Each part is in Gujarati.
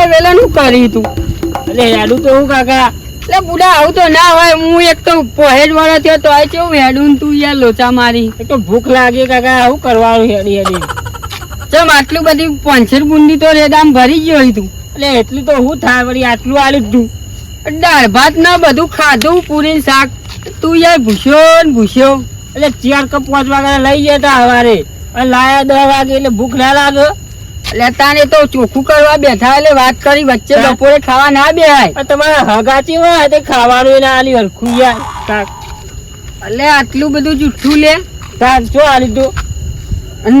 વેલે વેલા નું કરી તું. એટલે હેડું તો હું કાકા. એટલે બુડા આવું તો ના હોય. હું એક તો પહેજ વાળો થયો તો આ કેવું હેડું તું યાર લોચા મારી. એક તો ભૂખ લાગી કાકા આવું કરવાનું હેડી હેડી. ચમ આટલું બધી પાંચેર બુંદી તો રેદામ ભરી ગયો તું. એટલે એટલું તો હું થાય વળી આટલું આલી તું દાળ ભાત ના બધું ખાધું પૂરી શાક. તું યાર ભૂસ્યો ને ભૂસ્યો. એટલે ચાર કપ પાંચ વાગે લઈ જતા હવારે. અને લાયા દસ વાગે એટલે ભૂખ ના લાગે. એટલે તાને તો ચોખ્ખું કરવા બેઠા એટલે વાત કરી વચ્ચે બપોરે ખાવા ના બેહાય. તમારે હગાચી હોય તે ખાવાનું એને આલી હરખું યાર એટલે આટલું બધું જુઠ્ઠું લે. તાર શું આલી તું?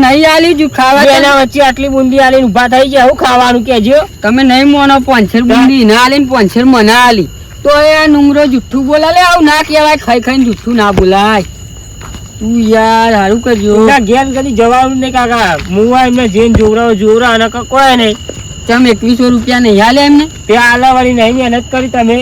નહીં આલી જુ ખાવા એના વચ્ચે આટલી બુંદી આલીને ઊભા થઈ ગયા હું ખાવાનું કેજો તમે નહીં મોનો પાંચેર બુંદી ના આલી ને પાંચેર મને આલી. તો એ આ નુંગરો જુઠ્ઠું બોલા લે આવું ના કહેવાય ખાઈ ખાઈને જુઠ્ઠું ના બોલાય. તું યાર સારું કરજો. ના ઘેર કદી જવાનું નહીં કાકા. હું એમને જેન જોવરાવ જોવરા અને કાંઈ નહીં. તમે એકવીસો રૂપિયા નહીં હાલે એમને? તે આલા વાળી નહીં મહેનત કરી તમે.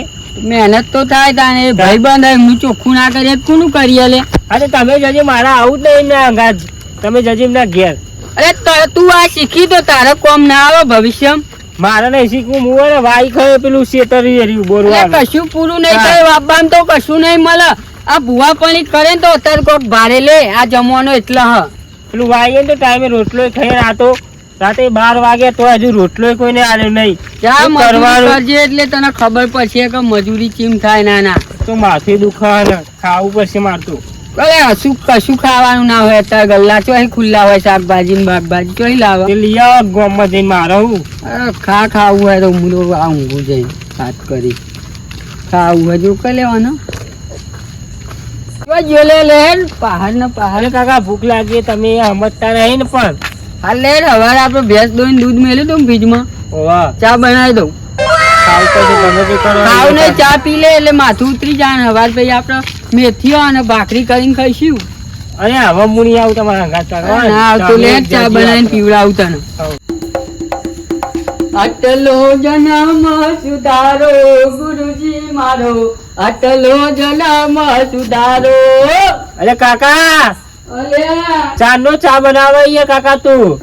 મહેનત તો થાય તાને. ભાઈ બંધ એમનું ચોખ્ખું ના કરીએ કોનું કરીએ લે? અરે તમે જજે મારા આવું જ નહીં એમના અંગાજ. તમે જજે એમના ઘેર. અરે તું આ શીખી તો તારે કોમ ના આવે ભવિષ્યમાં. મારે નહીં શીખવું હું વાઈ ખાય પેલું શેતરી રહ્યું બોરવા કશું પૂરું નહીં હા. થાય બાપા તો કશું નહીં મળે. આ ભૂવા પાણી કરે ને તો અત્યારે કોક ભારે લે. આ જમવાનો એટલે હ. પેલું વાઈએ તો ટાઈમે રોટલો ખાઈ રાતો. રાતે બાર વાગે તો હજુ રોટલો કોઈને આલ્યો નહીં. શું મજૂરી કરજે એટલે તને ખબર પડશે કે મજૂરી ચીમ થાય ના ના. તો માથે દુખા ને ખાવું પડશે મારતું. અરે શું કશું ખાવાનું ના હોય અત્યારે. ગલ્લા ચોય ખુલ્લા હોય શાકભાજી ને બાકભાજી ચોય લાવે. લઈ આવો ગામમાં જઈને મારે હું ખા ખાવું હોય તો હું ઊંઘું જઈને વાત કરી. ખાવું હોય જો કઈ લેવાનું. જો લે લે. પહાડ. ને પહાડ કાકા ભૂખ લાગી. તમે સમજતા નહીં ને પણ. હાલ લે હવે આપણે ભેંસ દોઈને દૂધ મેલ્યું તું ફ્રીજમાં. ચા બનાવી દઉં. ખાવું તો તમે તે કરો. ખાવ ને ચા પી લે એટલે માથું ઉતરી જાય ને હવાર પછી આપણે મેથીઓ અને ભાખરી કરીને ખાઈશું. અરે હવે હું નહીં આવું તમારા કાકા ના. આવતું લે ચા બનાવીને પીવડાવું તને અટલો જન્મ સુધારો ગુરુજી મારો. આટલો જન્મ સુધારો. અરે કાકા ચા નો ચા બનાવો અહીંયા કાકા તું.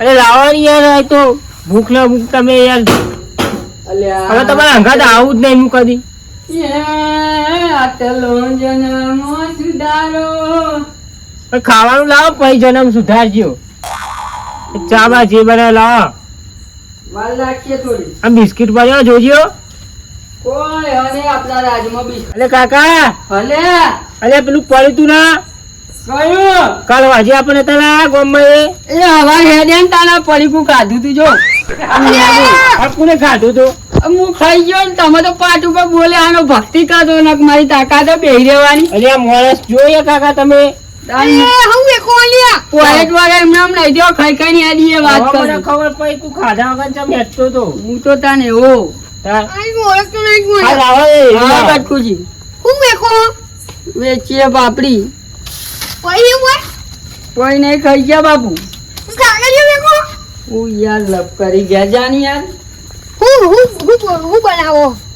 અરે લાવવાની યાર તો. ભૂખ ના ભૂખ તમે યાર. હવે તમારા અંગાત આવું જ નહીં હું કદી. એ જન્મ સુધારો. ખાવાનું લાવો પછી જન્મ સુધારજો. ચા બા જે બનાવે લાવો. બિસ્કિટ બનાવો જોજો. કોઈ અને આપણા રાજમાં બી કાકા! પેલું પડ્યું તું ના? કયું? કાલ વાજે આપણે હતા ગામમાં એ એ હવા હેડે તારા પડીકું ખાધું તું જો. કોને ખાધું તું? હું ખાઈ ગયો ને તમે તો પાટ ઉપર બોલે આનો ભક્તિ કરતો ને મારી તાકાત બેહી રહેવાની. અરે આ માણસ જોઈએ કાકા તમે? પોએટ વાળા એમને એમ નહીં દેવો ખાઈ ખાઈ ની આડી એ વાત કરો. ખબર પડી તું ખાધા વગર ચમ હેઠતો તો. હું તો તને એવો હા. વેચીએ પાપડી. કોઈ નહીં ખાઈ ગયા બાપુ. હું યાર લપ કરી ગયા જાની યાર.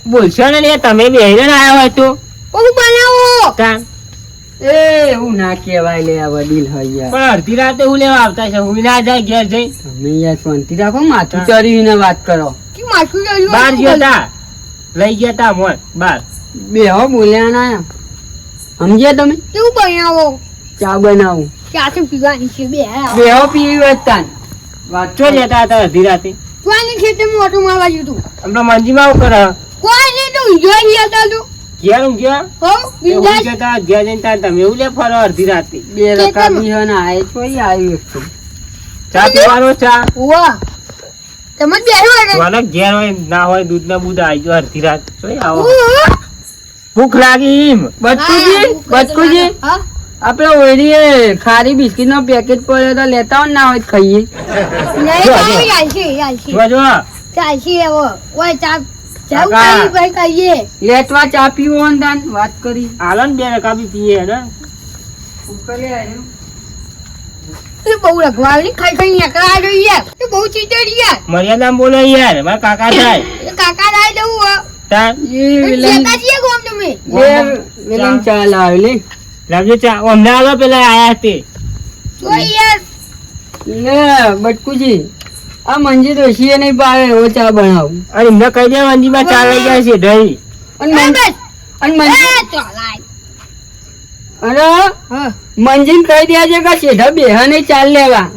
બોલશો ને તમે બેહીને આવ્યા હોય તો. તાર. એ હું ના કહેવાય લે આ વડીલ હૈયા પણ અડધી રાતે હું લેવા આવતા છે હું ના જાય ઘેર જઈ. તમે યાર શાંતિ રાખો માથું ચરીને વાત કરો. બાર ગયા તા. લઈ ગયા તા મોર. બાર. બે હો બોલ્યા ના સમજ્યા તમે? ચા બનાવું. બે હો. પીવી હતા વાંચો લેતા હતા અધી રાતે? હમણાં મંજીમાં આવું કરે. ઘેર ઊંઘ્યા? એ ઊંઘી જતા ઘેર જઈને તાર તમે એવું લે ફરો અડધી રાતે. બે રકાબી હે ને આય ચોઈ આવ્યું એક તો ચા પીવાનો ચા? તમે બેહો ઘેર હોય ના હોય દૂધ ના બૂધ આવી ગયો અડધી રાત. આવો? ભૂખ લાગી એમ. બચકુજી બચકુજી આપડે ખારી બિસ્કિટ નો પેકેટ પડ્યો તો લેતા હોય ના હોય ખાઈએ. લેટવા ચા પીવો વાત કરી. હાલો ને બે રકાબી પીએ ને એ બહુ રખવાડી ખાઈ ખાઈ નીકળા જોઈએ એ બહુ ચીતરી યાર. મર્યાદા બોલો યાર મારા કાકા થાય. એ કાકા લાવી દઉં હો. તાર. એ વિલન ગોમ તમે? લે ચા લાવે લાવજો ચા અમને આલો પેલા આયા તે. તો યાર. લે બટકુજી આ મંજી ડોશીએ નહીં પાવે એવો ચા બનાવું. અરે એમને કહી દે મંજીમાં ચા લઈ જાય છે દહીં. અને મંજી અરે હા. મંજીને કહી દેજે કે શેઠા બેહા નહીં ચાલ લેવા.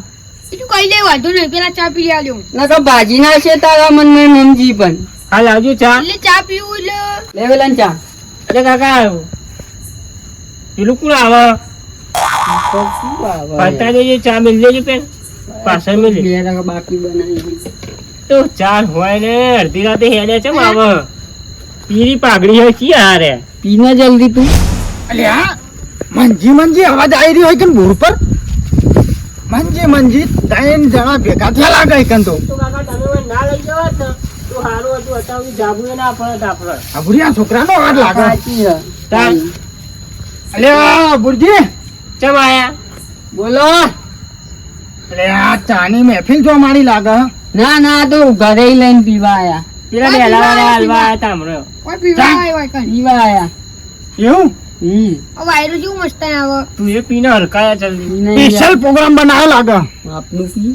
બીજું કઈ દે વાંધો નહીં પેલા ચા પી આવજો ના તો ભાજી નાખશે તારા મનમાં મમજી પણ. હાલ આવજો ચા. એટલે ચા પીવું એટલે. લેવેલા ને ચા. અરે કાકા પેલું કોણ આવે? ફરતા દેજો ચા મિલ દેજો પેન પાછળ મિલ. બે ટકા બાકી બનાવી તો ચાર હોય ને અડધી રાતે હેડે છે માવ પીરી પાઘડી હોય કી હારે? પીને જલ્દી તું. અલ્યા મંજી મંજી અવાજ આવી રહ્યો હોય કે બોર પર મંજી મંજી ત્રણ જણા ભેગા થયા લાગે કે તો તો કાકા તમે મને ના લઈ જવા તો સારું હતું અત્યારે જાગવું ના પડે આપણે. આ છોકરાનો અવાજ લાગે સાચી છે. તાન. અલ્યા બુરજી ચમ આયા? બોલો. અલ્યા ચાની મહેફિલ જો મારી લાગે ના ના તો ઘરે લઈને પીવા આયા. પેલા પીવા, વાળા હલવા આયા તા પીવા આયા એવું? આ વાયરો જેવું મસ્ત આવે. તું એ પીને હરકાયા જલ્દી સ્પેશિયલ પ્રોગ્રામ બનાવ્યો લાગે. આપનું પી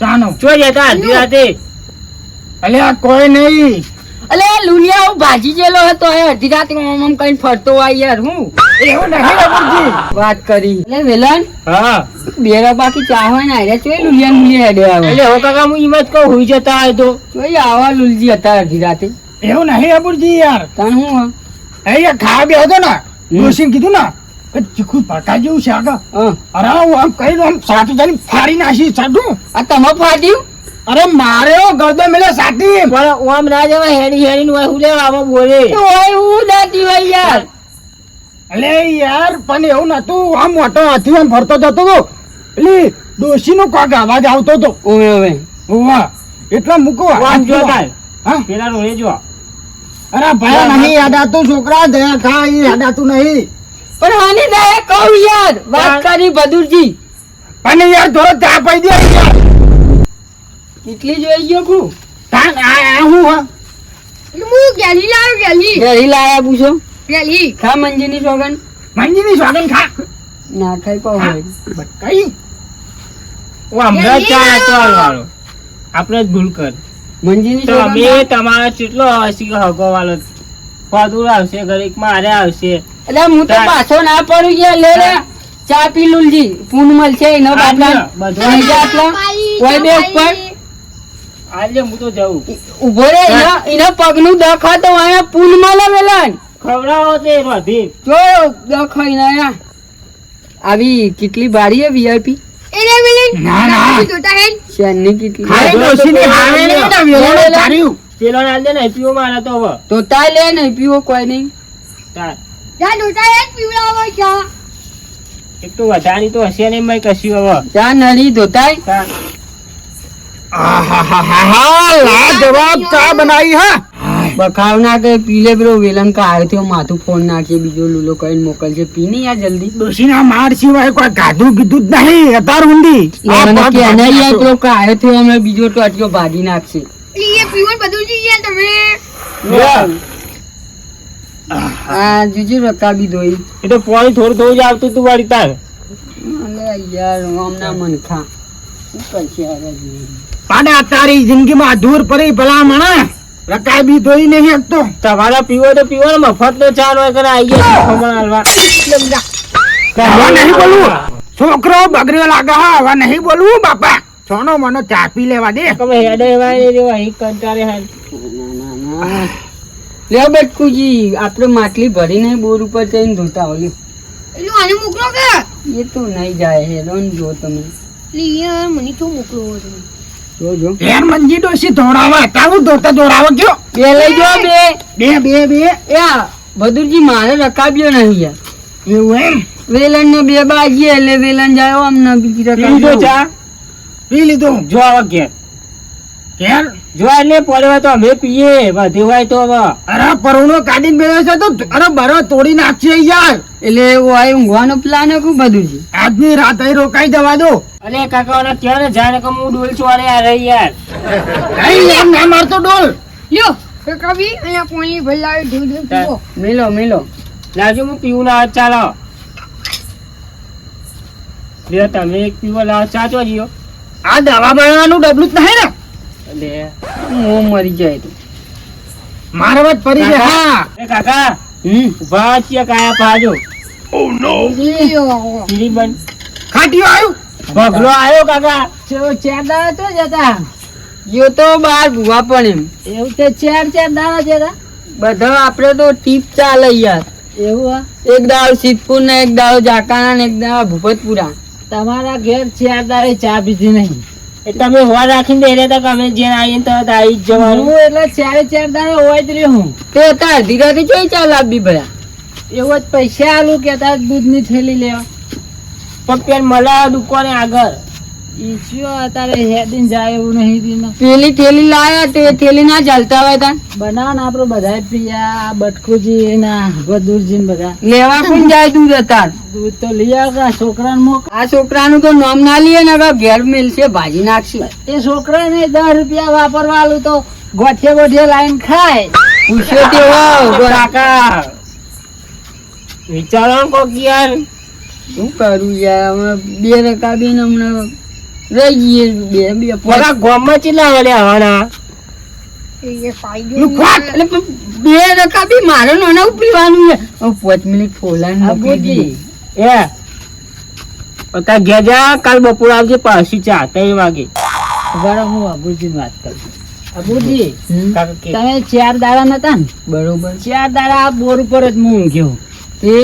ચાનો ચો જતા અડધી રાતે અલ્યા કોઈ નહીં. અલે લુલિયા હું ભાજી જેલો હતો એ અડધી રાતે આમ આમ કઈ ફરતો હોય યાર હું? એવું વાત કરી. એટલે વેલન હા. બેરા બાકી ચા હોય ને આરે ચોય લુલિયા લુલિયા હેડે આવે. એટલે હવે કાકા હું ઈમાં જ કહું હુઈ જતા હોય તો. ચોય આવા લુલજી હતા અડધી રાતે. એવું નહીં રે યાર. હું હા? અહીંયા ખા બે હતો ને. ડોશીને કીધું ને ચીખું ભડકા જેવું છે આગળ. અરે હું આમ કહી દઉં આમ સાચું જાણી ફાડી નાખી સાચું આ તમે ફાટ્યું? અરે મારે ગરદો મેલે સાટી. પણ ઓમ ના જવાય હેડી હેડી નું હું લેવા આવો બોલે. તો હું દાટી હોય યાર. અલે યાર પણ એવું નતું આમ મોટો હાથી આમ ફરતો જતો હતો એટલે ડોસી નો કોક અવાજ આવતો હતો ઓવે ઓવે ઓવા એટલે મૂકો હા? પેલા રોડે જો અરે ભાઈ નહીં અડાતું છોકરા દયા ખા એ અડાતું નહીં. પણ હાની દયા કહું યાર વાત કરી બદુરજી પણ યાર થોડો ચા પી દે યાર. કેટલી જોઈ ગયો કુ તાન આ આ હું હા? હું ગેલી લાવ ગેલી. ગેલી લાયા પૂછો. ગેલી. ખા મંજીની સોગન મંજીની સોગન ખા. ના ખાઈ પાવ હોય કઈ. ઓ હમણાં ચા ચાલ વાળો. આપણે જ ભૂલ કર. મંજીની તો અમે તમારો કેટલો હસી હગો વાળો ફાદુર આવશે ઘડીક મારે આવશે. એટલે હું તો પાછો ના પડું યાર લે લે ચા પી લુલજી પૂન મળશે એનો બાટલા. બધું નહીં જા આટલા? કોઈ બે ઉપર. આજે હું તો જઉં. ઊભો રે એના એના પગનું દખ હતો અહીંયા પૂન મળે વેલન. ખવડાવો તે વધી જો દખ અહીંયા આવી કેટલી બારી હે વીઆઈપી એને મિલી ના, ના. જોતા હે શેરની કેટલી? ને પેલો ના દે ને પીવો મારે તો હવે. તો તાય લે નહીં પીવો કોઈ નહીં. તાર. જા જોતા હે પીવડાવો ચા એક તો વધારી તો હશે નહીં મેં કશું હવે. ચા નળી ધોતાય. તાર. આહાહાહા, લાજવાબ ચા બનાવી હા. બખાવ ના કે પીલે બ્રો વેલન કા આવ્યો થયો માથું ફોન નાખીએ બીજો લૂલો કહીને મોકલજે. પી નહીં યાર જલ્દી. ડોશીના માર સિવાય કોઈ ગાધું કીધું જ નહીં અતાર ઊંડી મને કે એને યાર બ્રો કા આવ્યો થયો અમે બીજો ટોટિયો ભાગી નાખશે. એ પીવન બધું જી યાર તમે. આ રકા બી દોઈ એ તો પાણી થોડું થોડું જ આવતું તું વાળી તાર. અલે યાર હમના મન ખા. શું કરશે જીવન? તારી જિંદગીમાં દૂર પડી ભલા મણા રકાય બી ધોઈ નહીં હકતો તમારા પીવો તો પીવો ને મફત નો ચાર હોય કરે આઈએ ખમણ હાલવા. હવે નહીં બોલવું. છોકરો બગડ્યો લાગે હા હવે નહીં બોલવું બાપા. સોનો મને ચા પી લેવા દે. તમે હેડે વાય ને રેવા ના, ના, ના. લે બટકુજી આપણે માટલી ભરીને બોર ઉપર જઈને ધોતા હોય એટલે આને મોકલો કે? એ તો નહીં જાય હે ને જો તમે. લે યાર મને તો મોકલો તમે? ઘેર મંજી ડોસી ધોડાવા તારું ધોતા ધોડાવા કયો? બે લઈ જો બે. બે બે બે. એ ભદુરજી મારે રકાબ્યો નહીં યાર. એવું એમ? વેલણ ને બે બાજી એટલે વેલણ જાય અમને બીજી રકાબ્યો પી લીધું? જો આવા ઘેર. ઘેર જો એટલે પડે તો અમે પીએ વધી હોય તો અરે પરુણો કાઢીને બેસે છે તો અરે બરો તોડી નાખશે યાર. એટલે એવું આ ઊંઘવાનો પ્લાન કું બધું છે? આજની રાત અહીં રોકાઈ જવા દો. અરે કાકા ઓલા ક્યાં ને જાણે કે હું ડોલ છું અરે રહી યાર. નહીં એમ ના મારતો ડોલ? લ્યો. તો અહીંયા પાણી ભલાવી ઢીલ પીવો મેલો મેલો. લાવજો હું પીવું ના ચાલો. લ્યો તમે એક પીવો લાવો ચાચો જીઓ. આ દવા બનાવવાનું ડબલું જ નહીં ને? એટલે હું મરી જાય તો. મારા વાત પડી જાય હા. એ કાકા હમ. ઊભા છીએ કાયા પાજો. લ્યો. સીડી બંધ ખાટીઓ આવ્યું ભગલો આવ્યો કાકા. ચાર દાડા તો જતા. યો તો બાર ભૂવા પણ એમ. એવું તે ચાર ચાર દાડા જતા? બધા આપડે તો ટીપ ચાલે યાર એવું આ એક દાવ સિદ્ધપુર ને એક દાવ જાકાના ને એક દાવ ભૂપતપુરા. તમારા ઘેર ચાર દાડે ચા પીધી નહીં. તમે હોવા રાખીને દે રહ્યા અમે જે આવીને તો આવી જવાનું? હું એટલે ચારે ચાર દાડે હોય જ રહ્યો હું. તે તાર અડધી રાતે જોઈ ચાલ આપી ભયા એવો જ પૈસા આલું કેતા દૂધની થેલી લેવા. પણ પેન મળ્યા દુકાને આગળ. અત્યારે હેડીને જાય એવું નહીં દીનો. થેલી લાયા તે થેલી ના ચાલતા હોય તા બનાવ ને આપડે બધા પિયા બટકુજી ના ગદુરજી ને બધા. લેવા કોણ જાય દૂધ હતા દૂધ તો લઈ આવ કે મોક. આ છોકરાનું તો નામ ના લઈએ ને હવે ઘેર મેલશે ભાજી નાખશે. એ છોકરા ને દસ રૂપિયા વાપરવાનું તો ગોઠે ગોઠે લાઈન ખાય. પૂછ્યો તેવો વિચારો કોક યાર. શું કરું યાર હવે બે રકાબી ને હમણાં બે બે ગામમાં વળ્યા એ બે મારે નાના પીવાનું પાંચ મિનિટ ફોલાને. એ. પતા ઘેર કાલ બપોર આવજે પાછી ચા ત્રણ વાગે. બરાબર હું અબુજી વાત કરું અબુજી તમે ચાર દાડા નતા ને? બરોબર. ચાર દાડા આ બોર ઉપર જ હું ઊંઘ્યો તે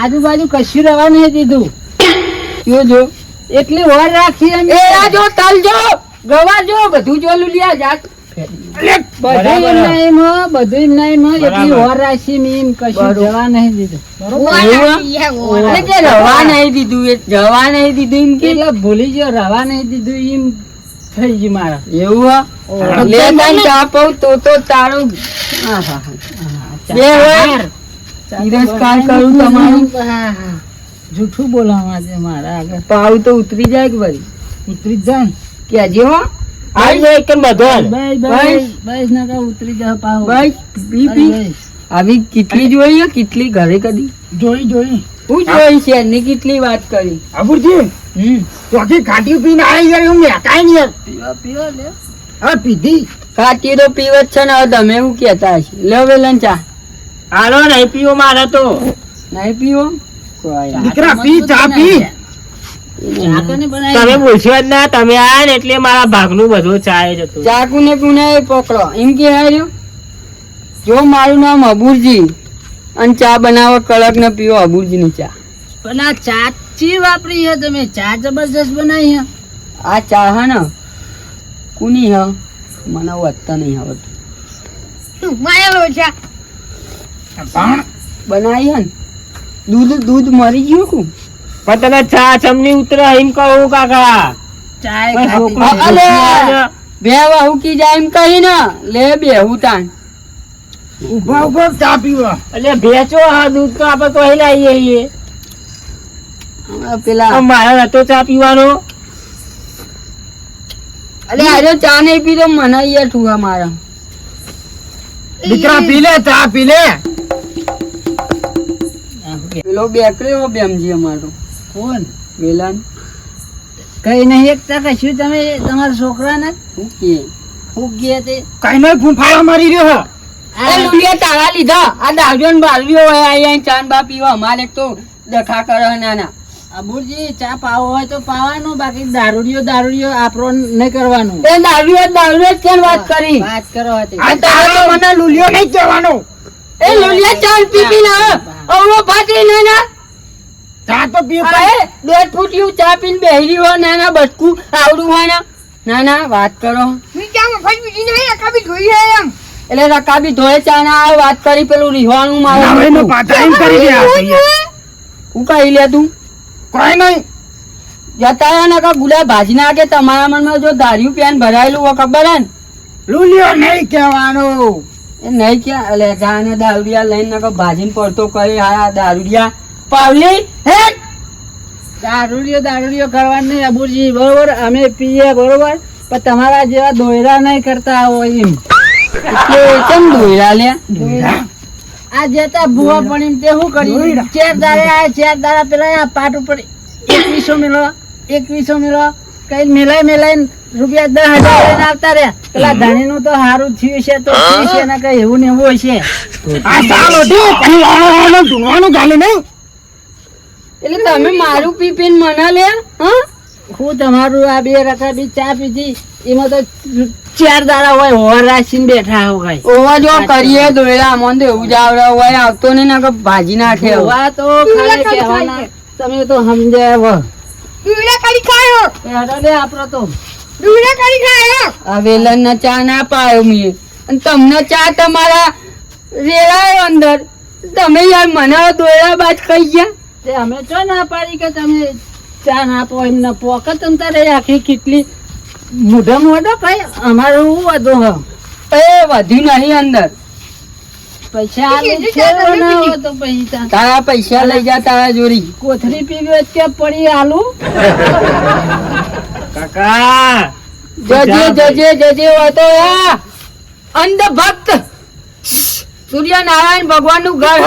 આજુબાજુ કશું રહેવા નહીં દીધું. જો. એટલી વાર રાખી એમ. એ આ જો તલ જો ગવા જો બધું જોલું લ્યા જાત ભૂલી ગયો રવા નહીં દીધું એમ થઈ ગયું મારા. એવું પાઉં તો તો તારું બે વાર તિરસ્કાર કરું તમારું. જૂઠું બોલાવા છે મારા આગળ. પાવ તો ઉતરી જાય કે ભાઈ ઉતરી જ જાય કે હજી હો? આવી જાય કે બધો બસ બસ. બસ. બસ નકર ઉતરી જા પાવ ભાઈ પી બસ, પી. આવી કેટલી જોઈ હે? કેટલી ઘરે કદી? જોઈ જોઈ. હું જોઈ છે એની કેટલી વાત કરી? અબુરજી હમ. ચોકી ખાટી પીને આવી યાર હું મેકાય ને યાર પીવા પીવા લે. હવે પીધી. કાટી તો પીવત છે ને હવે તમે હું કેતા હશે? લે વેલન ચા. હાલો નહીં પીવો મારે તો. નહીં પીવો? નહીં. દીકરા પી ચા પી. તમે જ ના તમે આયા ને એટલે મારા ભાગનું બધું ચાય જ ચાકુ ને કુને પકડો એમ કે હાર્યો જો મારું નામ અબુરજી અને ચા બનાવો કડક ને પીવો અબુરજી ની ચા. પણ આ ચા ચી વાપરી છે તમે? ચા જબરજસ્ત બનાવી છે આ ચા હે ને કુની હ? મને વધતા નહીં આવડતું બનાવી હે ને દૂધ દૂધ મરી ગયું કુ પણ તને ચા ચમની ઉતરે એમ કહું કાકા. ચા બસ ખાતી છોકરો નથી. અલે! બે વાહુકી જાય એમ કહી ને લે બેહું તાન ઊભા ઊભા ચા પીવા. એટલે ભેચો હા દૂધ તો આપણે તો લાવીએ છીએ. પેલા મારા હતો નતો ચા પીવાનો? અરે આજે ચા નહીં પીતો મને અહીંયા ઠુવા મારા. દીકરા પી લે ચા પી લે. પેલો બેકરી હો બેમજી અમારો. કોણ? વેલાન. કઈ નહીં એકતા શું તમે તમારા છોકરાને? શું કે? ફૂક કે તે? કઈ નહીં ફૂંફાળા મારી રહ્યો એ લુલિયા તારા લીધા. આ દાવજો ને બાલવીઓ હોય અહીંયા ચાંદ બા પીવા. અમારે તો ડખા કરે નાના. અબુરજી ચા પાવો હોય તો પાવાનું બાકી દારૂડિયો દારૂડિયો આપણો નહીં કરવાનું. એ દાવડીઓ દાવડીઓ જ કેમ વાત કરી? વાત કરો હતી આ તારે મને લુલિયો નહીં કહેવાનો એ લુલિયા પી પી ના અવળો ફાટી ના ના ચા તો પી આ દોઢ ફૂટિયું ચા પીને બેહરી હો નાના બટકું આવડું હોય ને. ના ના વાત કરો. એટલે રકાબી ધોળે ચા ના વાત કરી પેલું રીહવાનું મારું નો હું કહી લે તું? કોઈ નહીં. જતા ને કા ગુલા ભાજી નાખે તમારા મનમાં જો ધાર્યું પેન ભરાયેલું હોય ખબર હે ને? લુલિયો નહીં કહેવાનો. નહીં ક્યાં? એટલે જાને દારૂડિયા લઈને નકો ભાજીને પડતો કરી આ દારૂડિયા. પાવલી હે દારૂડિયો દારૂડિયો કરવાનું નહીં અબુજી. બરોબર? અમે પીએ બરોબર? પણ તમારા જેવા દોયરા નહીં કરતા હોય એમ. કેમ દોયરા લે? આ જતા ભૂવા પણ તે શું કર્યું? ચેર દારે આ ચેર દારા પેલા આ પાટ ઉપર એકવીસો મેળો એકવીસો મેળો. કઈ મેલાઈ મેલાઈ રૂપિયા દસ હજાર લઈને આવતા રહ્યા. પેલા ધણી નું તો સારું થયું છે તો થયું છે ને કઈ એવું ને એવું હશે. ધૂણવાનું ગાલે નહીં. એટલે તમે મારું પી પીને મના લે હું તમારું આ બે રકા બી ચા પીધી એમાં તો ચાર દાડા હોય હોર રાખીને બેઠા હોય ઓવા જો કરીએ દોયડા મન તો એવું જ આવડે હોય આવતો નહીં ના ભાજી નાખે હવે. તો ખાલી કહેવાના. તમે તો સમજ્યા દૂધડા કરી ખાયો. એ હટો લે આપણો તો. દૂધડા કરી ખાયો. આ વેલણ ચા ના પાયો મેં અને તમને ચા તમારા રેડાયો અંદર. તમે યાર મને દોયડા બાદ ખાઈ ગયા? તે અમે ચો ના પાડી કે તમે ચા ના પો એમને પોકે તમ તારે આખી કેટલી મોઢા મોઢો કઈ અમારું વધુ હ. એ વધ્યું નહીં અંદર. પૈસા તો પૈસા. તારા પૈસા લઈ જા તારા જોડી. કોથળી પીવી કે પડી આલુ? કાકા જજે જજે જજે વાતો અંધ ભક્ત સૂર્યનારાયણ ભગવાનનું ઘર.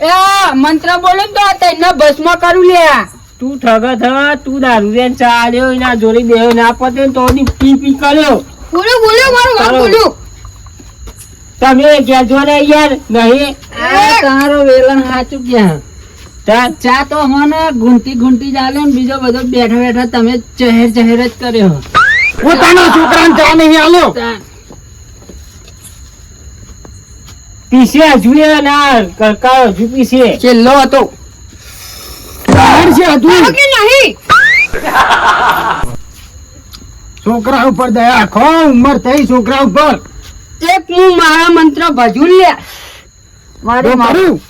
એ મંત્ર બોલો ને તો આ તઈને ભસ્મ કરું લ્યા તું ઠગ થવા તું દારૂ રે ચા આલ્યો એના જોડી બે ના પતે તો ની પી પી કર્યો. બોલો બોલો મારું વાત બોલો. તમે કહેજો ને યાર નહીં. આ તમારો વેલણ સાચું ક્યાં તા ચા તો હોને ઘૂંટી ઘૂંટી ચાલે ને બીજો બધો બેઠા બેઠા તમે ચહેર ચહેર જ કર્યો. પોતાના છોકરાને ચા નહીં આલો. પીસે હજુ ના કરકા હજુ પીસે. છેલ્લો હતો બહાર છે હજુ. કે નહીં? છોકરા ઉપર દયા રાખો ઉંમર થઈ છોકરા ઉપર. એક હું મારા મંત્ર ભજું લે. મારું મારું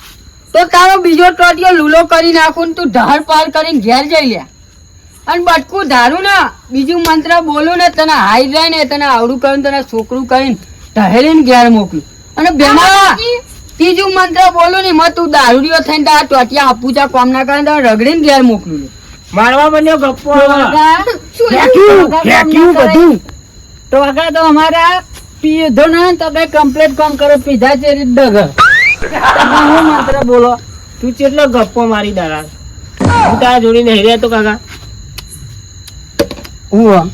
તો તારો બીજો ટોટિયો લૂલો કરી નાખું ને તું ઢાર પાર કરીને ઘેર જઈ લે. અને બટકું ધારું ને બીજું મંત્ર બોલું ને તને હાઈ જાય ને તને આવડું કરીને તને છોકરું કરીને ઢહેરીને ઘેર મોકલું. અને બેમાં ત્રીજું મંત્ર બોલું ને મત તું દારૂડિયો થઈને તારા ટોટિયા આપુચા કોમ ના કરીને તને રગડીને ઘેર મોકલું લે. મારવા બન્યો ગપ્પો બધું. ટોકા તો અમારા પીધો ને તો કઈ કમ્પ્લીટ કામ કરો પીધા છે ડગ. હું માત્ર બોલો તું કેટલો ગપ્પો મારી દાડા હું તારા જોડી નહીં રહેતો કાકા. હું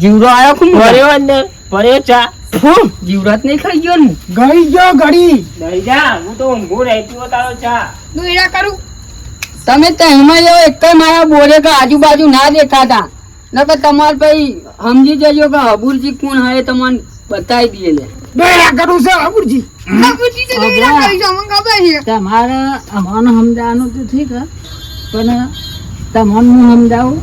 જીવડો આવ્યો કું ભર્યો અંદર ભર્યો ચા. જીવડત નહીં ખાઈ ગયો ને? ગળી ગયો ગળી નહીં જા હું તો ઊંઘું રહેતી હો તારો ચા. દૂધડા કરું. તમે તેમાં જાઓ એક મારા બોરે કે આજુબાજુ ના દેખાતા. નકર તમારે ભાઈ સમજી જજો કે અબુરજી કોણ હે તમને બતાવી દઈએ લે દયા કરું છે છે. તમારે અમને સમજાવવાનું તો ઠીક પણ તમને હું સમજાવું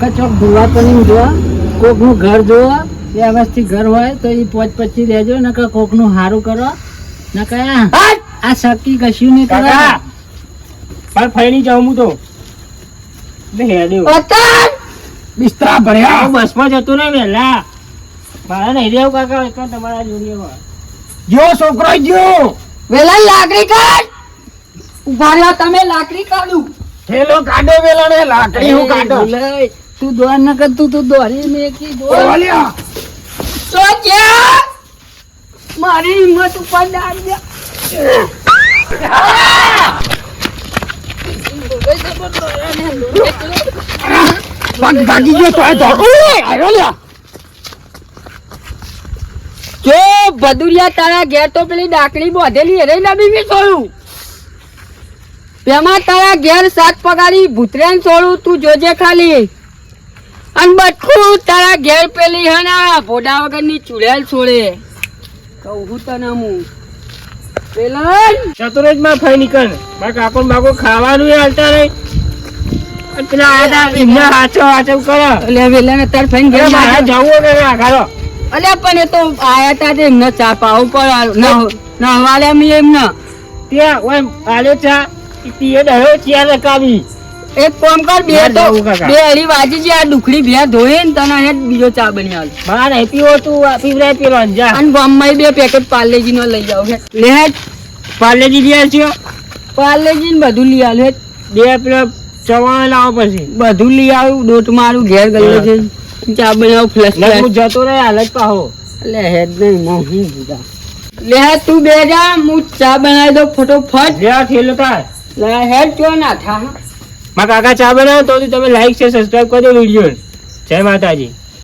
કે ચોક ધોવા પડીને જોવા કોકનું ઘર જોવા વ્યવસ્થિત ઘર હોય તો એ પોચ પછી રહેજો ને કે કોકનું સારું કરો. ને કે આ શક્તિ કશું નહીં કરવા કાકા પણ ફરી જાઉં હું તો. ને બિસ્તરા ભર્યા. બસમાં જતો ને વેલા મારા નહીં રહેવું કાકા એક તમારા જોડીએ જો છોકરો જો. વેલા લાકડી કાઢ. ઊભા રહ્યો તમે લાકડી કાઢું. થેલો કાઢો વેલાને લાકડી હું કાઢો. તું દોર ન કર તું દોરી મેકી દોર ઓલ્યા તો કે મારી હિંમત ઉપર ડાળ દે. ભાગી ગયો તો આવ્યો લ્યા. જો ભદુરિયા તારા ઘેર તો પેલી ડાકડી બોધેલી એને લાવી મેં છોડું તેમાં તારા ઘેર સાત પગારી ભૂતરેન સોળું, તું જોજે ખાલી. અને બટકું તારા ઘેર પેલી હના ને ભોડા વગરની ચુડેલ છોડે. કહું તને હું. પેલન ચતુરેજમાં ફઈ નીકળ મારા કાકો બાકો ખાવાનું હાલતા અને પેલા આયા એમને હાચો હાચો કરો. એટલે વેલા તાર ફઈ ગયો મારે જવું કે આઘારો અલ્યા પણ એ તો આયા તા તે એમને ચા પાવું પર હવાલે મી એમને. ત્યાં ઓય આલે ચા પીએ ડહ્યો ચિયા રકાવી એક કામ કર બે તો બે હરી વાજી જે આ ડુકડી બે ધોઈ ને તને અહીંયા બીજો ચા બની આલ. બહાર પીવો તું પીવરાય પેલો જા. અને ગામમાં બે પેકેટ પાર્લેજી નો લઈ જાવ લે પાર્લેજી લઈ આવજો. પાર્લેજી ને બધું લઈ આલ બે પેલો ચવાણ લાવો પછી. બધું લઈ આવું દોટ મારું ઘેર ગયો છે. ચા બનાવું ફ્લેશ હું જતો રહે હાલ જ પાહો. લે હેડ નહીં મોહી હું લે તું બે જા હું ચા બનાવી દઉં ફટોફટ. લે થેલો તાર. લે હેડ ચો ના થા મારા કાકા ચા બનાવે તો તમે લાઈક છે સબસ્ક્રાઈબ કરજો વીડિયો જય માતાજી.